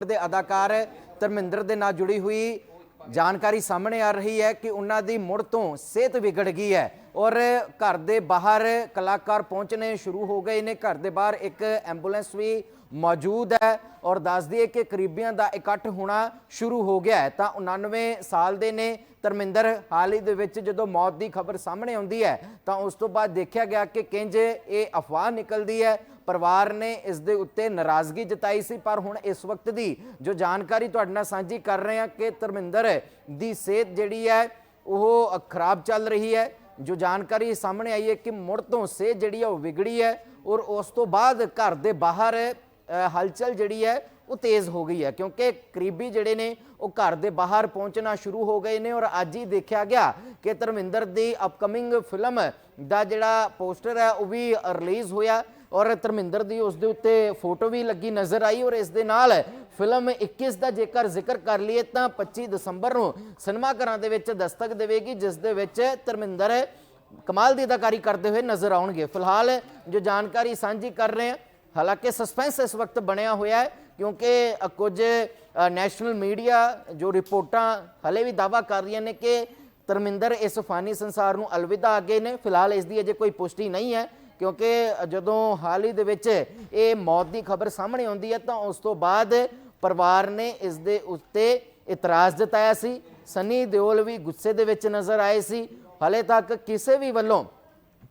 ਦੇ ਅਦਾਕਾਰ ਧਰਮਿੰਦਰ ਦੇ ਨਾਲ ਜੁੜੀ ਹੋਈ ਜਾਣਕਾਰੀ ਸਾਹਮਣੇ ਆ ਰਹੀ ਹੈ ਕਿ ਉਹਨਾਂ ਦੀ ਮੁੜ ਤੋਂ ਸਿਹਤ ਵਿਗੜ ਗਈ ਹੈ ਔਰ ਘਰ ਦੇ ਬਾਹਰ ਕਲਾਕਾਰ ਪਹੁੰਚਣੇ ਸ਼ੁਰੂ ਹੋ ਗਏ ਨੇ। ਘਰ ਦੇ ਬਾਹਰ ਇੱਕ ਐਂਬੂਲੈਂਸ ਵੀ ਮੌਜੂਦ ਹੈ ਔਰ ਦੱਸ ਦਈਏ ਕਿ ਕਰੀਬੀਆਂ ਦਾ ਇਕੱਠ ਹੋਣਾ ਸ਼ੁਰੂ ਹੋ ਗਿਆ ਹੈ। ਤਾਂ 99 ਸਾਲ ਦੇ ਨੇ ਧਰਮਿੰਦਰ, ਹਾਲ ਹੀ ਦੇ ਵਿੱਚ ਜਦੋਂ ਮੌਤ ਦੀ ਖਬਰ ਸਾਹਮਣੇ ਆਉਂਦੀ ਹੈ ਤਾਂ ਉਸ ਤੋਂ ਬਾਅਦ ਦੇਖਿਆ ਗਿਆ ਕਿ ਕਿੰਜ ਇਹ ਅਫਵਾਹ ਨਿਕਲਦੀ ਹੈ ਪਰਿਵਾਰ ਨੇ ਇਸ ਦੇ ਉੱਤੇ ਨਾਰਾਜ਼ਗੀ ਜਤਾਈ ਸੀ, ਪਰ ਹੁਣ ਇਸ ਵਕਤ ਦੀ ਜੋ ਜਾਣਕਾਰੀ ਤੁਹਾਡੇ ਨਾਲ ਸਾਂਝੀ ਕਰ ਰਹੇ ਹਾਂ ਕਿ ਧਰਮਿੰਦਰ ਦੀ ਸਿਹਤ ਜਿਹੜੀ ਹੈ, ਉਹ ਖਰਾਬ ਚੱਲ ਰਹੀ ਹੈ। ਜੋ ਜਾਣਕਾਰੀ ਸਾਹਮਣੇ ਆਈ ਹੈ ਕਿ ਮੁੜ ਤੋਂ ਸਿਹਤ ਜਿਹੜੀ ਹੈ, ਉਹ ਵਿਗੜੀ ਹੈ ਔਰ ਉਸ ਤੋਂ ਬਾਅਦ ਘਰ ਦੇ ਬਾਹਰ ਹਲਚਲ ਜਿਹੜੀ ਹੈ, ਉਹ ਤੇਜ਼ ਹੋ ਗਈ ਹੈ। ਕਿਉਂਕਿ ਕਰੀਬੀ ਜਿਹੜੇ ਨੇ, ਉਹ ਘਰ ਦੇ ਬਾਹਰ ਪਹੁੰਚਣਾ ਸ਼ੁਰੂ ਹੋ ਗਏ ਨੇ ਔਰ ਅੱਜ ਹੀ ਦੇਖਿਆ ਗਿਆ ਕਿ ਧਰਮਿੰਦਰ ਦੀ ਅਪਕਮਿੰਗ ਫਿਲਮ ਦਾ ਜਿਹੜਾ ਪੋਸਟਰ ਹੈ, ਉਹ ਵੀ ਰਿਲੀਜ਼ ਹੋਇਆ। ਔਰ ਧਰਮਿੰਦਰ ਦੀ ਉਸ ਦੇ ਉੱਤੇ ਫੋਟੋ ਵੀ ਲੱਗੀ ਨਜ਼ਰ ਆਈ ਔਰ ਇਸ ਦੇ ਨਾਲ ਫਿਲਮ 21 ਦਾ ਜੇਕਰ ਜ਼ਿਕਰ ਕਰ ਲਈਏ ਤਾਂ 25 ਦਸੰਬਰ ਨੂੰ ਸਿਨੇਮਾ ਘਰਾਂ ਦੇ ਵਿੱਚ ਦਸਤਕ ਦੇਵੇਗੀ, ਜਿਸ ਦੇ ਵਿੱਚ ਧਰਮਿੰਦਰ ਕਮਾਲ ਦੀ ਅਦਾਕਾਰੀ ਕਰਦੇ ਹੋਏ ਨਜ਼ਰ ਆਉਣਗੇ। ਫਿਲਹਾਲ ਜੋ ਜਾਣਕਾਰੀ ਸਾਂਝੀ ਕਰ ਰਹੇ ਹਾਂ, ਹਾਲਾਂਕਿ ਸਸਪੈਂਸ ਇਸ ਵਕਤ ਬਣਿਆ ਹੋਇਆ ਹੈ, ਕਿਉਂਕਿ ਕੁਝ ਨੈਸ਼ਨਲ ਮੀਡੀਆ ਜੋ ਰਿਪੋਰਟਾਂ ਹਲੇ ਵੀ ਦਾਵਾ ਕਰ ਰਹੀਆਂ ਨੇ ਕਿ ਧਰਮਿੰਦਰ ਇਸ ਫਾਨੀ ਸੰਸਾਰ ਨੂੰ ਅਲਵਿਦਾ ਅੱਗੇ ਨੇ। ਫਿਲਹਾਲ ਇਸ ਦੀ ਅਜੇ ਕੋਈ ਪੁਸ਼ਟੀ ਨਹੀਂ ਹੈ। ਕਿਉਂਕਿ ਜਦੋਂ ਹਾਲ ਹੀ ਦੇ ਵਿੱਚ ਇਹ ਮੌਤ ਦੀ ਖਬਰ ਸਾਹਮਣੇ ਆਉਂਦੀ ਹੈ ਤਾਂ ਉਸ ਤੋਂ ਬਾਅਦ ਪਰਿਵਾਰ ਨੇ ਇਸ ਦੇ ਉੱਤੇ ਇਤਰਾਜ਼ ਜਤਾਇਆ ਸੀ। ਸਨੀ ਦਿਓਲ ਵੀ ਗੁੱਸੇ ਦੇ ਵਿੱਚ ਨਜ਼ਰ ਆਏ ਸੀ। ਹਲੇ ਤੱਕ ਕਿਸੇ ਵੀ ਵੱਲੋਂ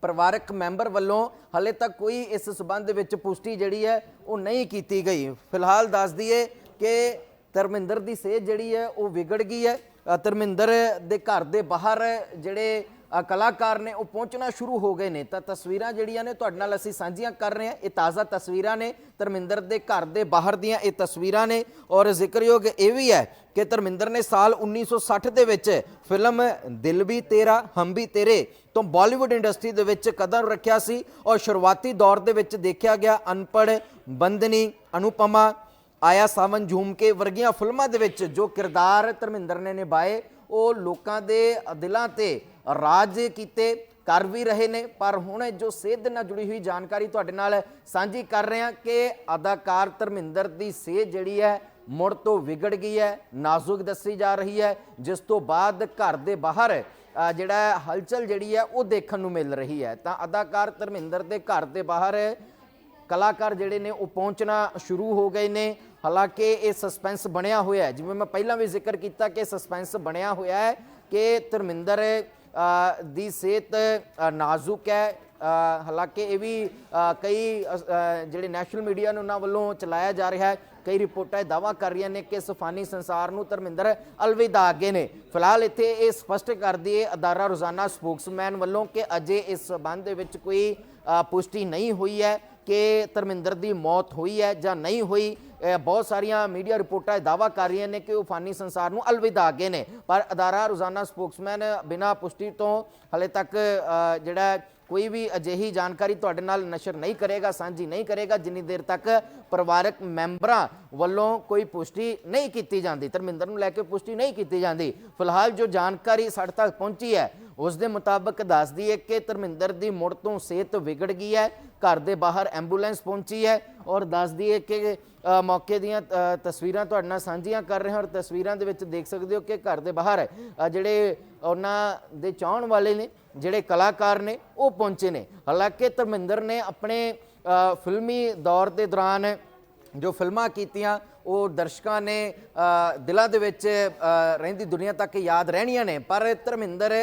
ਪਰਿਵਾਰਕ ਮੈਂਬਰ ਵੱਲੋਂ ਹਲੇ ਤੱਕ ਕੋਈ ਇਸ ਸਬੰਧ ਵਿੱਚ ਪੁਸ਼ਟੀ ਜਿਹੜੀ ਹੈ ਉਹ ਨਹੀਂ ਕੀਤੀ ਗਈ। ਫਿਲਹਾਲ ਦੱਸ ਦਈਏ ਕਿ ਧਰਮਿੰਦਰ ਦੀ ਸਿਹਤ ਜਿਹੜੀ ਹੈ ਉਹ ਵਿਗੜ ਗਈ ਹੈ। ਧਰਮਿੰਦਰ ਦੇ ਘਰ ਦੇ ਬਾਹਰ ਜਿਹੜੇ ਕਲਾਕਾਰ ਨੇ, ਉਹ ਪਹੁੰਚਣਾ ਸ਼ੁਰੂ ਹੋ ਗਏ ਨੇ। ਤਾਂ ਤਸਵੀਰਾਂ ਜਿਹੜੀਆਂ ਨੇ, ਤੁਹਾਡੇ ਨਾਲ ਅਸੀਂ ਸਾਂਝੀਆਂ ਕਰ ਰਹੇ ਹਾਂ। ਇਹ ਤਾਜ਼ਾ ਤਸਵੀਰਾਂ ਨੇ ਧਰਮਿੰਦਰ ਦੇ ਘਰ ਦੇ ਬਾਹਰ ਦੀਆਂ ਇਹ ਤਸਵੀਰਾਂ ਨੇ। ਔਰ ਜ਼ਿਕਰਯੋਗ ਇਹ ਵੀ ਹੈ ਕਿ ਧਰਮਿੰਦਰ ਨੇ ਸਾਲ 1960 ਦੇ ਵਿੱਚ ਫਿਲਮ ਦਿਲ ਵੀ ਤੇਰਾ, ਹਮ ਵੀ ਤੇਰੇ ਤੋਂ ਬਾਲੀਵੁੱਡ ਇੰਡਸਟਰੀ ਦੇ ਵਿੱਚ ਕਦਮ ਰੱਖਿਆ ਸੀ। ਔਰ ਸ਼ੁਰੂਆਤੀ ਦੌਰ ਦੇ ਵਿੱਚ ਦੇਖਿਆ ਗਿਆ ਅਨਪੜ ਬੰਦਨੀ ਅਨੁਪਮਾ ਆਇਆ ਸਾਵਨ ਝੂਮਕੇ ਵਰਗੀਆਂ ਫਿਲਮਾਂ ਦੇ ਵਿੱਚ ਜੋ ਕਿਰਦਾਰ ਧਰਮਿੰਦਰ ਨੇ ਨਿਭਾਏ, ਉਹ ਲੋਕਾਂ ਦੇ ਦਿਲਾਂ ਤੇ ਰਾਜ ਕੀਤੇ, ਕਰ ਵੀ ਰਹੇ ਨੇ, ਪਰ ਹੁਣ ਜੋ ਸਿਹਤ ਦੇ ਨਾਲ ਜੁੜੀ ਹੋਈ ਜਾਣਕਾਰੀ ਤੁਹਾਡੇ ਨਾਲ ਸਾਂਝੀ ਕਰ ਰਹੇ ਹਾਂ ਕਿ ਅਦਾਕਾਰ ਧਰਮਿੰਦਰ ਦੀ ਸਿਹਤ ਜਿਹੜੀ ਹੈ ਮੁੜ ਤੋਂ ਵਿਗੜ ਗਈ ਹੈ, ਨਾਜ਼ੁਕ ਦੱਸੀ ਜਾ ਰਹੀ ਹੈ, ਜਿਸ ਤੋਂ ਬਾਅਦ ਘਰ ਦੇ ਬਾਹਰ ਜਿਹੜਾ ਹਲਚਲ ਜਿਹੜੀ ਹੈ ਉਹ ਦੇਖਣ ਨੂੰ ਮਿਲ ਰਹੀ ਹੈ। ਤਾਂ ਅਦਾਕਾਰ ਧਰਮਿੰਦਰ ਦੇ ਘਰ ਦੇ ਬਾਹਰ ਕਲਾਕਾਰ ਜਿਹੜੇ ਨੇ ਉਹ ਪਹੁੰਚਣਾ ਸ਼ੁਰੂ ਹੋ ਗਏ ਨੇ। ਹਾਲਾਂਕਿ ਇਹ ਸਸਪੈਂਸ ਬਣਿਆ ਹੋਇਆ ਹੈ। ਜਿਵੇਂ ਮੈਂ ਪਹਿਲਾਂ ਵੀ ਜ਼ਿਕਰ ਕੀਤਾ ਕਿ ਸਸਪੈਂਸ ਬਣਿਆ ਹੋਇਆ ਹੈ ਕਿ ਧਰਮਿੰਦਰ ਦੀ ਸਿਹਤ ਨਾਜ਼ੁਕ ਹੈ। ਹਾਲਾਂਕਿ ਇਹ ਵੀ ਕਈ ਜਿਹੜੇ ਨੈਸ਼ਨਲ ਮੀਡੀਆ ਨੇ ਉਹਨਾਂ ਵੱਲੋਂ ਚਲਾਇਆ ਜਾ ਰਿਹਾ ਹੈ। ਕਈ ਰਿਪੋਰਟਾਂ ਇਹ ਦਾਵਾ ਕਰ ਰਹੀਆਂ ਨੇ ਕਿ ਸਫਾਨੀ ਸੰਸਾਰ ਨੂੰ ਧਰਮਿੰਦਰ ਅਲਵਿਦਾ ਅੱਗੇ ਨੇ। ਫਿਲਹਾਲ ਇੱਥੇ ਇਹ ਸਪਸ਼ਟ ਕਰਦੀ ਹੈ ਅਦਾਰਾ ਰੋਜ਼ਾਨਾ ਸਪੋਕਸਮੈਨ ਵੱਲੋਂ ਕਿ ਅਜੇ ਇਸ ਸਬੰਧ ਦੇ ਵਿੱਚ ਕੋਈ ਪੁਸ਼ਟੀ ਨਹੀਂ ਹੋਈ ਹੈ। ਕਿ ਧਰਮਿੰਦਰ ਦੀ ਮੌਤ ਹੋਈ ਹੈ ਜਾਂ ਨਹੀਂ ਹੋਈ ਬਹੁਤ ਸਾਰੀਆਂ ਮੀਡੀਆ ਰਿਪੋਰਟਾਂ ਇਹ ਦਾਵਾ ਕਰ ਰਹੀਆਂ ਨੇ ਕਿ ਉਹ ਫਾਨੀ ਸੰਸਾਰ ਨੂੰ ਅਲਵਿਦਾ ਗਏ ਨੇ। ਪਰ ਅਦਾਰਾ ਰੋਜ਼ਾਨਾ ਸਪੋਕਸਮੈਨ ਬਿਨਾਂ ਪੁਸ਼ਟੀ ਤੋਂ ਹਲੇ ਤੱਕ ਜਿਹੜਾ ਕੋਈ ਵੀ ਅਜਿਹੀ ਜਾਣਕਾਰੀ ਤੁਹਾਡੇ ਨਾਲ ਨਸ਼ਰ ਨਹੀਂ ਕਰੇਗਾ, ਸਾਂਝੀ ਨਹੀਂ ਕਰੇਗਾ, ਜਿੰਨੀ ਦੇਰ ਤੱਕ ਪਰਿਵਾਰਕ ਮੈਂਬਰਾਂ ਵੱਲੋਂ ਕੋਈ ਪੁਸ਼ਟੀ ਨਹੀਂ ਕੀਤੀ ਜਾਂਦੀ, ਧਰਮਿੰਦਰ ਨੂੰ ਲੈ ਕੇ ਪੁਸ਼ਟੀ ਨਹੀਂ ਕੀਤੀ ਜਾਂਦੀ। ਫਿਲਹਾਲ ਜੋ ਜਾਣਕਾਰੀ ਸਾਡੇ ਤੱਕ ਪਹੁੰਚੀ ਹੈ ਉਸ ਦੇ ਮੁਤਾਬਕ ਦੱਸਦੀ ਹੈ ਕਿ ਧਰਮਿੰਦਰ ਦੀ ਮੁੜ ਤੋਂ ਸਿਹਤ ਵਿਗੜ ਗਈ ਹੈ, ਘਰ ਦੇ ਬਾਹਰ ਐਂਬੂਲੈਂਸ ਪਹੁੰਚੀ ਹੈ ਔਰ ਦੱਸਦੀ ਹੈ ਕਿ ਮੌਕੇ ਦੀਆਂ ਤਸਵੀਰਾਂ ਤੁਹਾਡੇ ਨਾਲ ਸਾਂਝੀਆਂ ਕਰ ਰਹੇ ਹਾਂ ਔਰ ਤਸਵੀਰਾਂ ਦੇ ਵਿੱਚ ਦੇਖ ਸਕਦੇ ਹੋ ਕਿ ਘਰ ਦੇ ਬਾਹਰ ਜਿਹੜੇ ਉਹਨਾਂ ਦੇ ਚਾਹਣ ਵਾਲੇ ਨੇ, ਜਿਹੜੇ ਕਲਾਕਾਰ ਨੇ, ਉਹ ਪਹੁੰਚੇ ਨੇ। ਹਾਲਾਂਕਿ ਧਰਮਿੰਦਰ ਨੇ ਆਪਣੇ ਫਿਲਮੀ ਦੌਰ ਦੇ ਦੌਰਾਨ ਜੋ ਫਿਲਮਾਂ ਕੀਤੀਆਂ, ਉਹ ਦਰਸ਼ਕਾਂ ਨੇ ਦਿਲਾਂ ਦੇ ਵਿੱਚ ਰਹਿੰਦੀ ਦੁਨੀਆ ਤੱਕ ਯਾਦ ਰਹਿਣੀਆਂ ਨੇ, ਪਰ ਧਰਮਿੰਦਰ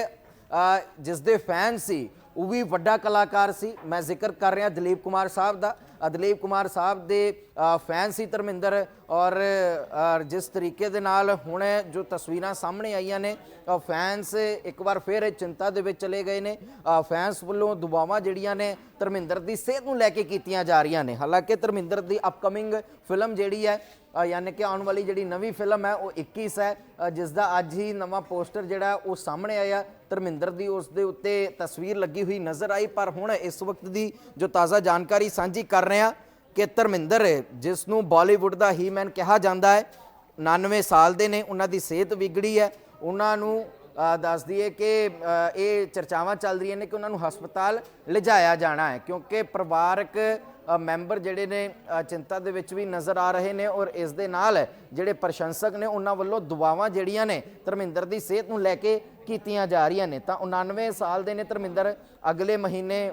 ਜਿਸ ਦੇ ਫੈਨ ਸੀ, ਉਹ ਵੀ ਵੱਡਾ ਕਲਾਕਾਰ ਸੀ। ਮੈਂ ਜ਼ਿਕਰ ਕਰ ਰਿਹਾ ਦਲੀਪ ਕੁਮਾਰ ਸਾਹਿਬ ਦਾ। ਅ, ਦਲੀਪ ਕੁਮਾਰ ਸਾਹਿਬ ਦੇ ਫੈਨ ਸੀ ਧਰਮਿੰਦਰ ਔਰ ਜਿਸ ਤਰੀਕੇ ਦੇ ਨਾਲ ਹੁਣ ਜੋ ਤਸਵੀਰਾਂ ਸਾਹਮਣੇ ਆਈਆਂ ਨੇ ਫੈਨਸ ਇੱਕ ਵਾਰ ਫਿਰ ਚਿੰਤਾ ਦੇ ਵਿੱਚ ਚਲੇ ਗਏ ਨੇ ਫੈਨਸ ਵੱਲੋਂ ਦੁਆਵਾਂ ਜਿਹੜੀਆਂ ਨੇ ਧਰਮਿੰਦਰ ਦੀ ਸਿਹਤ ਨੂੰ ਲੈ ਕੇ ਕੀਤੀਆਂ ਜਾ ਰਹੀਆਂ ਨੇ। ਹਾਲਾਂਕਿ ਧਰਮਿੰਦਰ ਦੀ ਅਪਕਮਿੰਗ ਫਿਲਮ ਜਿਹੜੀ ਹੈ ਯਾਨੀ ਕਿ ਆਉਣ ਵਾਲੀ ਜਿਹੜੀ ਨਵੀਂ ਫਿਲਮ ਹੈ ਉਹ 21 ਹੈ ਅ, ਜਿਸ ਦਾ ਅੱਜ ਹੀ ਨਵਾਂ ਪੋਸਟਰ ਜਿਹੜਾ ਉਹ ਸਾਹਮਣੇ ਆਇਆ। ਧਰਮਿੰਦਰ ਦੀ ਉਸ ਦੇ ਉੱਤੇ ਤਸਵੀਰ ਲੱਗੀ ਹੋਈ ਨਜ਼ਰ ਆਈ ਪਰ ਹੁਣ ਇਸ ਵਕਤ ਦੀ ਜੋ ਤਾਜ਼ਾ ਜਾਣਕਾਰੀ ਸਾਂਝੀ ਕਰ ਰਹੇ ਹਾਂ ਕਿ ਧਰਮਿੰਦਰ ਜਿਸ ਨੂੰ ਬਾਲੀਵੁੱਡ ਦਾ ਹੀਮੈਨ ਕਿਹਾ ਜਾਂਦਾ ਹੈ 99 ਸਾਲ ਦੇ ਨੇ, ਉਹਨਾਂ ਦੀ ਸਿਹਤ ਵਿਗੜੀ ਹੈ। ਉਹਨਾਂ ਨੂੰ ਦੱਸ ਦਈਏ ਕਿ ਇਹ ਚਰਚਾਵਾਂ ਚੱਲ ਰਹੀਆਂ ਨੇ ਕਿ ਉਹਨਾਂ ਨੂੰ ਹਸਪਤਾਲ ਲਿਜਾਇਆ ਜਾਣਾ ਹੈ, ਕਿਉਂਕਿ ਪਰਿਵਾਰਕ ਮੈਂਬਰ ਜਿਹੜੇ ਨੇ ਚਿੰਤਾ ਦੇ ਵਿੱਚ ਵੀ ਨਜ਼ਰ ਆ ਰਹੇ ਨੇ ਔਰ ਇਸ ਦੇ ਨਾਲ ਜਿਹੜੇ ਪ੍ਰਸ਼ੰਸਕ ਨੇ, ਉਹਨਾਂ ਵੱਲੋਂ ਦੁਆਵਾਂ ਜਿਹੜੀਆਂ ਨੇ, ਧਰਮਿੰਦਰ ਦੀ ਸਿਹਤ ਨੂੰ ਲੈ ਕੇ ਕੀਤੀਆਂ ਜਾ ਰਹੀਆਂ ਨੇ। ਤਾਂ 99 ਸਾਲ ਦੇ ਨੇ, ਧਰਮਿੰਦਰ, ਅਗਲੇ ਮਹੀਨੇ